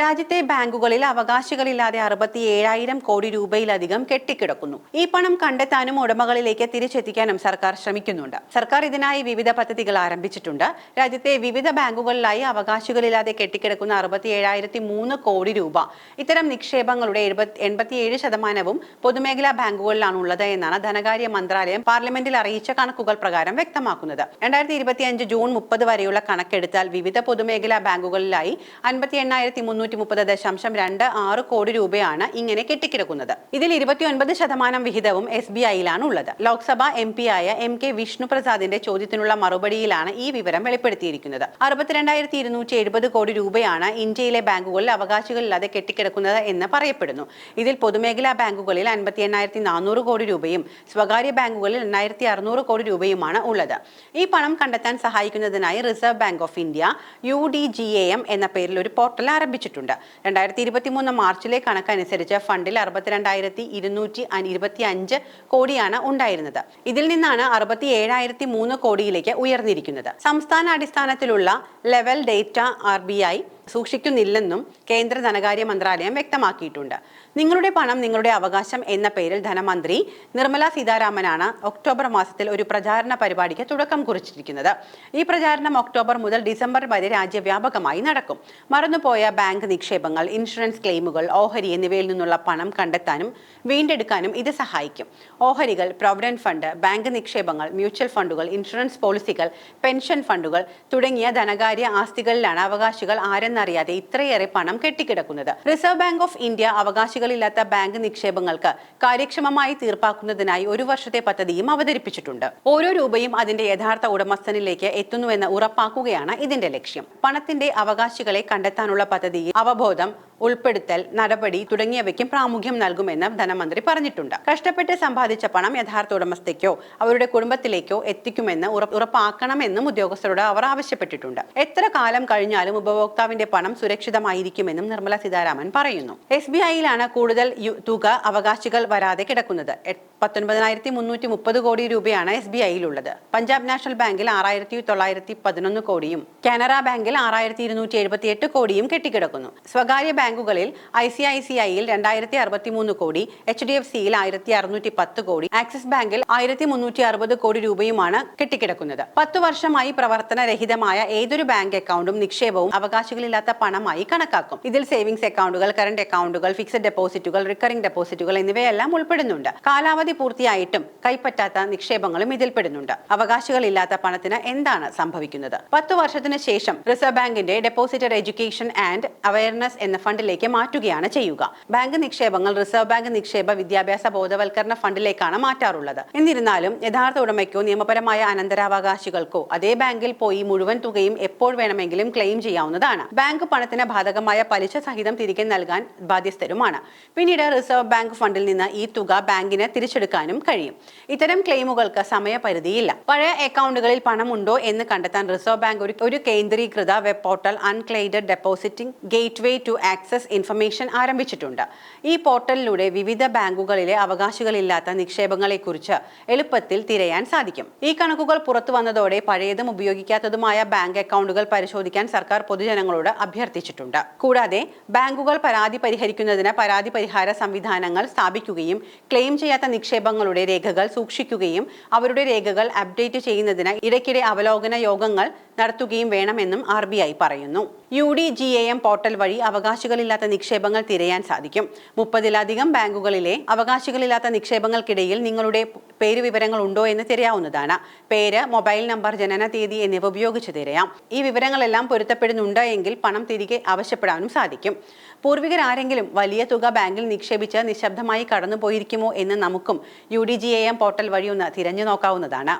രാജ്യത്തെ ബാങ്കുകളിൽ അവകാശികളില്ലാതെ അറുപത്തി ഏഴായിരം കോടി രൂപയിലധികം കെട്ടിക്കിടക്കുന്നു. ഈ പണം കണ്ടെത്താനും ഉടമകളിലേക്ക് തിരിച്ചെത്തിക്കാനും സർക്കാർ ശ്രമിക്കുന്നുണ്ട്. സർക്കാർ ഇതിനായി വിവിധ പദ്ധതികൾ ആരംഭിച്ചിട്ടുണ്ട്. രാജ്യത്തെ വിവിധ ബാങ്കുകളിലായി അവകാശികളില്ലാതെ കെട്ടിക്കിടക്കുന്ന അറുപത്തി ഏഴായിരത്തി മൂന്ന് കോടി രൂപ. ഇത്തരം നിക്ഷേപങ്ങളുടെ എൺപത്തിയേഴ് ശതമാനവും പൊതുമേഖലാ ബാങ്കുകളിലാണ് ഉള്ളത് എന്നാണ് ധനകാര്യ മന്ത്രാലയം പാർലമെന്റിൽ അറിയിച്ച കണക്കുകൾ പ്രകാരം വ്യക്തമാക്കുന്നത്. രണ്ടായിരത്തി ഇരുപത്തിയഞ്ച് ജൂൺ മുപ്പത് വരെയുള്ള കണക്കെടുത്താൽ വിവിധ പൊതുമേഖലാ ബാങ്കുകളിലായി അൻപത്തി എണ്ണായിരത്തി മുന്നൂറ്റി മുപ്പത് ദശാംശം രണ്ട് ആറ് കോടി രൂപയാണ് ഇങ്ങനെ കെട്ടിക്കിടക്കുന്നത്. ഇതിൽ ഇരുപത്തിയൊൻപത് ശതമാനം വിഹിതവും എസ് ബി ഐയിലാണ് ഉള്ളത് ലോക്സഭ എം പി ആയ എം കെ വിഷ്ണു പ്രസാദിന്റെ ചോദ്യത്തിനുള്ള മറുപടിയിലാണ് ഈ വിവരം വെളിപ്പെടുത്തിയിരിക്കുന്നത്. അറുപത്തിരണ്ടായിരത്തി ഇരുന്നൂറ്റി എഴുപത് കോടി രൂപയാണ് ഇന്ത്യയിലെ ബാങ്കുകളിൽ അവകാശികളില്ലാതെ കെട്ടിക്കിടക്കുന്നത് എന്ന് പറയപ്പെടുന്നു. ഇതിൽ പൊതുമേഖലാ ബാങ്കുകളിൽ അൻപത്തി എണ്ണായിരത്തി നാനൂറ് കോടി രൂപയും സ്വകാര്യ ബാങ്കുകളിൽ എണ്ണായിരത്തി അറുന്നൂറ് കോടി രൂപയുമാണ് ഉള്ളത്. ഈ പണം കണ്ടെത്താൻ സഹായിക്കുന്നതിനായി Reserve Bank of India U D G A M എന്ന പേരിൽ ഒരു പോർട്ടൽ ആരംഭിച്ചിട്ടുണ്ട്. രണ്ടായിരത്തി ഇരുപത്തി മൂന്ന് മാർച്ചിലെ കണക്കനുസരിച്ച് ഫണ്ടിൽ അറുപത്തിരണ്ടായിരത്തി ഇരുന്നൂറ്റി ഇരുപത്തി അഞ്ച് കോടിയാണ് ഉണ്ടായിരുന്നത്. ഇതിൽ നിന്നാണ് അറുപത്തി ഏഴായിരത്തി മൂന്ന് കോടിയിലേക്ക് ഉയർന്നിരിക്കുന്നത്. സംസ്ഥാന അടിസ്ഥാനത്തിലുള്ള level data R B I സൂക്ഷിക്കുന്നില്ലെന്നും കേന്ദ്ര ധനകാര്യ മന്ത്രാലയം വ്യക്തമാക്കിയിട്ടുണ്ട്. നിങ്ങളുടെ പണം നിങ്ങളുടെ അവകാശം എന്ന പേരിൽ ധനമന്ത്രി നിർമ്മല സീതാരാമനാണ് ഒക്ടോബർ മാസത്തിൽ ഒരു പ്രചാരണ പരിപാടിക്ക് തുടക്കം കുറിച്ചിരിക്കുന്നത്. ഈ പ്രചാരണം ഒക്ടോബർ മുതൽ ഡിസംബർ വരെ രാജ്യവ്യാപകമായി നടക്കും. മറന്നുപോയ ബാങ്ക് നിക്ഷേപങ്ങൾ ഇൻഷുറൻസ് ക്ലെയിമുകൾ ഓഹരി എന്നിവയിൽ നിന്നുള്ള പണം കണ്ടെത്താനും വീണ്ടെടുക്കാനും ഇത് സഹായിക്കും. ഓഹരികൾ പ്രൊവിഡന്റ് ഫണ്ട് ബാങ്ക് നിക്ഷേപങ്ങൾ മ്യൂച്വൽ ഫണ്ടുകൾ ഇൻഷുറൻസ് പോളിസികൾ പെൻഷൻ ഫണ്ടുകൾ തുടങ്ങിയ ധനകാര്യ ആസ്തികളിലാണ് അവകാശികൾ ആരെന്നറിയാതെ ഇത്രയേറെ പണം കെട്ടിക്കിടക്കുന്നത്. റിസർവ് ബാങ്ക് ഓഫ് ഇന്ത്യ അവകാശികളില്ലാത്ത ബാങ്ക് നിക്ഷേപങ്ങൾക്ക് കാര്യക്ഷമമായി തീർപ്പാക്കുന്നതിനായി ഒരു വർഷത്തെ പദ്ധതിയും അവതരിപ്പിച്ചിട്ടുണ്ട്. ഓരോ രൂപയും അതിന്റെ യഥാർത്ഥ ഉടമസ്ഥനിലേക്ക് എത്തുന്നുവെന്ന് ഉറപ്പാക്കുകയാണ് ഇതിന്റെ ലക്ഷ്യം. പണത്തിന്റെ അവകാശികളെ കണ്ടെത്താനുള്ള പദ്ധതി അവബോധം ഉൾപ്പെടുത്തൽ നടപടി തുടങ്ങിയവയ്ക്കും പ്രാമുഖ്യം നൽകുമെന്ന് ധനമന്ത്രി പറഞ്ഞിട്ടുണ്ട്. കഷ്ടപ്പെട്ട് സമ്പാദിച്ച പണം യഥാർത്ഥ ഉടമസ്ഥയ്ക്കോ അവരുടെ കുടുംബത്തിലേക്കോ എത്തിക്കുമെന്ന് ഉറപ്പാക്കണമെന്നും ഉദ്യോഗസ്ഥരോട് അവർ ആവശ്യപ്പെട്ടിട്ടുണ്ട്. എത്ര കാലം കഴിഞ്ഞാലും ഉപഭോക്താവിന്റെ പണം സുരക്ഷിതമായിരിക്കുമെന്നും നിർമ്മല സീതാരാമൻ പറയുന്നു. എസ് ബി ഐയിലാണ് കൂടുതൽ തുക അവകാശികൾ വരാതെ കിടക്കുന്നത്. പത്തൊൻപതിനായിരത്തി മുന്നൂറ്റി മുപ്പത് കോടി രൂപയാണ് എസ് ബി ഐയിലുള്ളത്. പഞ്ചാബ് നാഷണൽ ബാങ്കിൽ ആറായിരത്തി തൊള്ളായിരത്തി പതിനൊന്ന് കോടിയും കാനറ ബാങ്കിൽ ആറായിരത്തി ഇരുന്നൂറ്റി എഴുപത്തി എട്ട് കോടിയും കെട്ടിക്കിടക്കുന്നു. സ്വകാര്യ ബാങ്കുകളിൽ ഐ സി ഐ സി ഐയിൽ രണ്ടായിരത്തി അറുപത്തി മൂന്ന് കോടി എച്ച് ഡി എഫ് സിയിൽ ആയിരത്തി അറുന്നൂറ്റി പത്ത് കോടി ആക്സിസ് ബാങ്കിൽ ആയിരത്തി മുന്നൂറ്റി അറുപത് കോടി രൂപയുമാണ് കെട്ടിക്കിടക്കുന്നത്. പത്തു വർഷമായി പ്രവർത്തനരഹിതമായ ഏതൊരു ബാങ്ക് അക്കൗണ്ടും നിക്ഷേപവും അവകാശികളില്ലാത്ത പണമായി കണക്കാക്കും. ഇതിൽ സേവിങ്സ് അക്കൗണ്ടുകൾ കറണ്ട് അക്കൗണ്ടുകൾ ഫിക്സഡ് ഡെപ്പോസിറ്റുകൾ റിക്കറിംഗ് ഡെപ്പോസിറ്റുകൾ എന്നിവയെല്ലാം ഉൾപ്പെടുന്നുണ്ട്. കാലാവധി പൂർത്തിയായിട്ടും കൈപ്പറ്റാത്ത നിക്ഷേപങ്ങളും ഇതിൽപ്പെടുന്നുണ്ട് അവകാശികളില്ലാത്ത പണത്തിന് എന്താണ് സംഭവിക്കുന്നത്? പത്തു വർഷത്തിന് ശേഷം റിസർവ് ബാങ്കിന്റെ ഡെപ്പോസിറ്റഡ് എഡ്യൂക്കേഷൻ ആൻഡ് അവയർനെസ് എന്ന ഫണ്ടിലേക്ക് മാറ്റുകയാണ് ചെയ്യുക. ബാങ്ക് നിക്ഷേപങ്ങൾ റിസർവ് ബാങ്ക് നിക്ഷേപ വിദ്യാഭ്യാസ ബോധവൽക്കരണ ഫണ്ടിലേക്കാണ് മാറ്റാറുള്ളത്. എന്നിരുന്നാലും യഥാർത്ഥ ഉടമയ്ക്കോ നിയമപരമായ അനന്തരാവകാശികൾക്കോ അതേ ബാങ്കിൽ പോയി മുഴുവൻ തുകയും എപ്പോൾ വേണമെങ്കിലും ക്ലെയിം ചെയ്യാവുന്നതാണ്. ബാങ്ക് പണത്തിന് ബാധകമായ പലിശ സഹിതം തിരികെ നൽകാൻ ബാധ്യസ്ഥരുമാണ്. പിന്നീട് റിസർവ് ബാങ്ക് ഫണ്ടിൽ നിന്ന് ഈ തുക ബാങ്കിന് തിരിച്ചെടുക്കാനും കഴിയും. ഇത്തരം ക്ലെയിമുകൾക്ക് സമയപരിധിയില്ല. പഴയ അക്കൗണ്ടുകളിൽ പണമുണ്ടോ എന്ന് കണ്ടെത്താൻ റിസർവ് ബാങ്ക് ഒരു കേന്ദ്രീകൃത web portal unclaimed depositing gateway to access information ആരംഭിച്ചിട്ടുണ്ട്. ഈ പോർട്ടലിലൂടെ വിവിധ ബാങ്കുകളിലെ അവകാശികളില്ലാത്ത നിക്ഷേപങ്ങളെക്കുറിച്ച് എളുപ്പത്തിൽ തിരയാൻ സാധിക്കും. ഈ കണക്കുകൾ പുറത്തു വന്നതോടെ പഴയതും ഉപയോഗിക്കാത്തതുമായ ബാങ്ക് അക്കൗണ്ടുകൾ പരിശോധിക്കാൻ സർക്കാർ പൊതുജനങ്ങളോട് അഭ്യർത്ഥിച്ചിട്ടുണ്ട്. കൂടാതെ ബാങ്കുകൾ പരാതി പരിഹരിക്കുന്നതിന് പരാതി പരിഹാര സംവിധാനങ്ങൾ സ്ഥാപിക്കുകയും ക്ലെയിം ചെയ്യാത്ത നിക്ഷേപങ്ങളുടെ രേഖകൾ സൂക്ഷിക്കുകയും അവരുടെ രേഖകൾ അപ്ഡേറ്റ് ചെയ്യുന്നതിന് ഇടയ്ക്കിടെ അവലോകന യോഗങ്ങൾ നടത്തുകയും വേണമെന്നും ആർ പറയുന്നു. U D G A M portal വഴി അവകാശികളില്ലാത്ത നിക്ഷേപങ്ങൾ തിരയാൻ സാധിക്കും. മുപ്പതിലധികം ബാങ്കുകളിലെ അവകാശികളില്ലാത്ത നിക്ഷേപങ്ങൾക്കിടയിൽ നിങ്ങളുടെ പേര് വിവരങ്ങൾ ഉണ്ടോ എന്ന് തിരയാവുന്നതാണ്. പേര് മൊബൈൽ നമ്പർ ജനന തീയതി എന്നിവ ഉപയോഗിച്ച് തിരയാം. ഈ വിവരങ്ങളെല്ലാം പൊരുത്തപ്പെടുന്നുണ്ട് എങ്കിൽ പണം തിരികെ ആവശ്യപ്പെടാനും സാധിക്കും. പൂർവികർ ആരെങ്കിലും വലിയ തുക ബാങ്കിൽ നിക്ഷേപിച്ച് നിശബ്ദമായി കടന്നുപോയിരിക്കുമോ എന്ന് നമുക്കും U D G A M portal വഴി ഒന്ന് തിരഞ്ഞു നോക്കാവുന്നതാണ്.